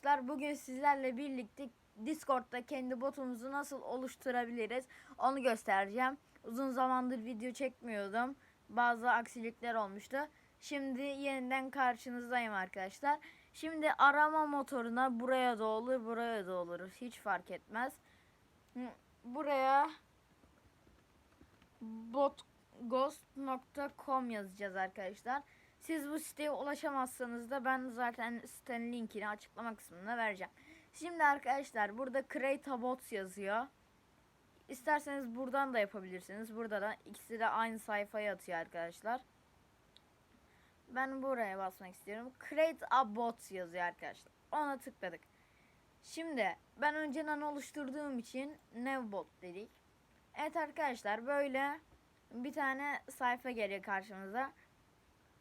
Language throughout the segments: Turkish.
arkadaşlar bugün sizlerle birlikte Discord'da kendi botumuzu nasıl oluşturabiliriz onu göstereceğim. Uzun zamandır video çekmiyordum. Bazı aksilikler olmuştu. Şimdi yeniden karşınızdayım arkadaşlar. Şimdi arama motoruna buraya da olur buraya da olur. Hiç fark etmez. Buraya botghost.com yazacağız arkadaşlar. Siz bu siteye ulaşamazsanız da ben zaten sitenin linkini açıklama kısmına vereceğim. Şimdi arkadaşlar burada create a bot yazıyor. İsterseniz buradan da yapabilirsiniz. Burada da ikisi de aynı sayfaya atıyor arkadaşlar. Ben buraya basmak istiyorum. Create a bot yazıyor arkadaşlar. Ona tıkladık. Şimdi ben önceden oluşturduğum için new bot dedik. Evet arkadaşlar böyle bir tane sayfa geliyor karşımıza.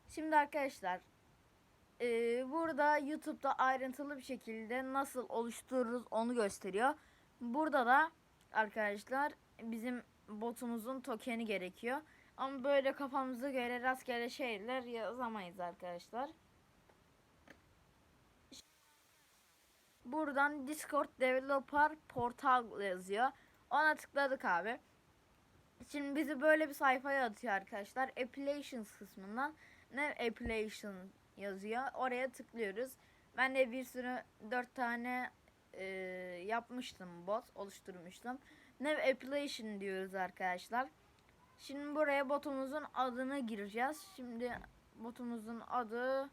Şimdi arkadaşlar eee, burada YouTube'da ayrıntılı bir şekilde nasıl oluştururuz onu gösteriyor. Burada da arkadaşlar bizim botumuzun tokeni gerekiyor. Ama böyle kafamıza göre rastgele şeyler yazamayız arkadaşlar. Buradan Discord Developer Portal yazıyor. Ona tıkladık abi. Şimdi bizi böyle bir sayfaya atıyor arkadaşlar. Applications kısmından ne Appellation yazıyor. Oraya tıklıyoruz. Ben de bir sürü dört tane e, yapmıştım bot oluşturmuştum. Ne Appellation diyoruz arkadaşlar. Şimdi buraya botumuzun adını gireceğiz. Şimdi botumuzun adı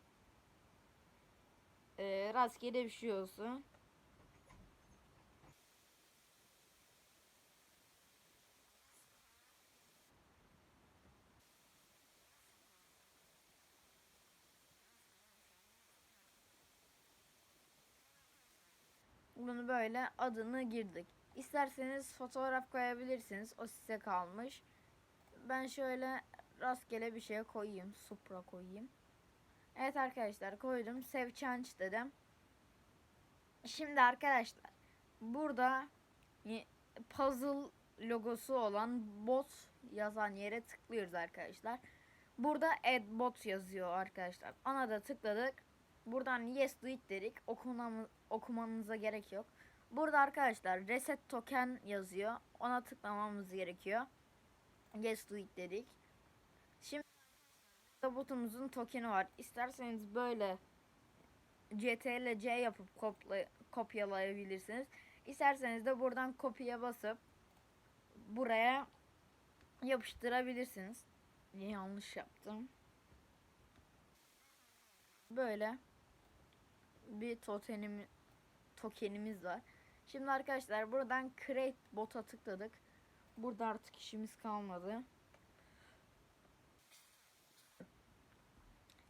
e, rastgele bir şey olsun. Bunu böyle adını girdik. İsterseniz fotoğraf koyabilirsiniz. O size kalmış. Ben şöyle rastgele bir şey koyayım. Supra koyayım. Evet arkadaşlar koydum. Save change dedim. Şimdi arkadaşlar burada puzzle logosu olan bot yazan yere tıklıyoruz arkadaşlar. Burada add bot yazıyor arkadaşlar. Ona da tıkladık. Buradan yes do it dedik. Okumamı, okumanıza gerek yok. Burada arkadaşlar reset token yazıyor. Ona tıklamamız gerekiyor. Yes do it dedik. Şimdi botumuzun tokeni var. İsterseniz böyle CTRL C yapıp kopla, kopyalayabilirsiniz. İsterseniz de buradan kopya basıp buraya yapıştırabilirsiniz. Yanlış yaptım. Böyle bir totenim tokenimiz var. Şimdi arkadaşlar buradan create bota tıkladık. Burada artık işimiz kalmadı.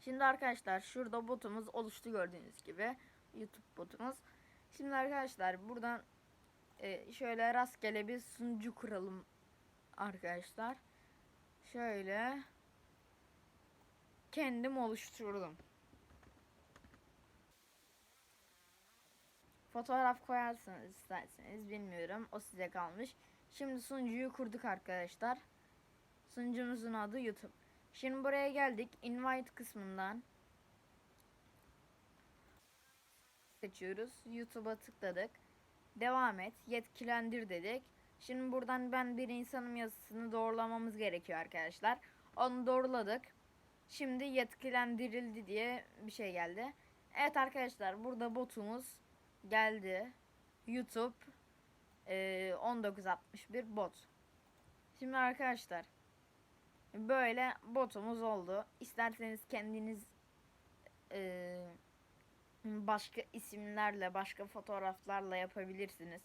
Şimdi arkadaşlar şurada botumuz oluştu gördüğünüz gibi. YouTube botumuz. Şimdi arkadaşlar buradan e, şöyle rastgele bir sunucu kuralım arkadaşlar. Şöyle kendim oluşturdum. Fotoğraf koyarsınız isterseniz bilmiyorum. O size kalmış. Şimdi sunucuyu kurduk arkadaşlar. Sunucumuzun adı YouTube. Şimdi buraya geldik. Invite kısmından seçiyoruz. YouTube'a tıkladık. Devam et. Yetkilendir dedik. Şimdi buradan ben bir insanın yazısını doğrulamamız gerekiyor arkadaşlar. Onu doğruladık. Şimdi yetkilendirildi diye bir şey geldi. Evet arkadaşlar burada botumuz geldi. YouTube eee, 1961 bot. Şimdi arkadaşlar böyle botumuz oldu. İsterseniz kendiniz eee, başka isimlerle, başka fotoğraflarla yapabilirsiniz.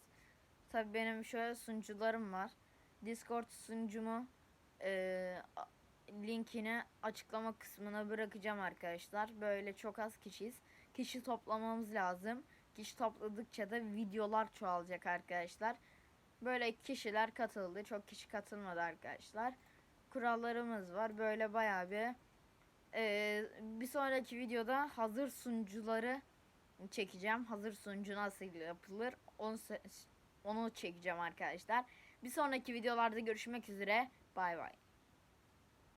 Tabii benim şöyle sunucularım var. Discord sunucumu a- linkini açıklama kısmına bırakacağım arkadaşlar. Böyle çok az kişiyiz. Kişi toplamamız lazım. Kişi topladıkça da videolar çoğalacak arkadaşlar. Böyle kişiler katıldı. Çok kişi katılmadı arkadaşlar. Kurallarımız var. Böyle bayağı bir Ee, bir sonraki videoda hazır sunucuları çekeceğim. Hazır sunucu nasıl yapılır onu, onu çekeceğim arkadaşlar. Bir sonraki videolarda görüşmek üzere. Bay bay.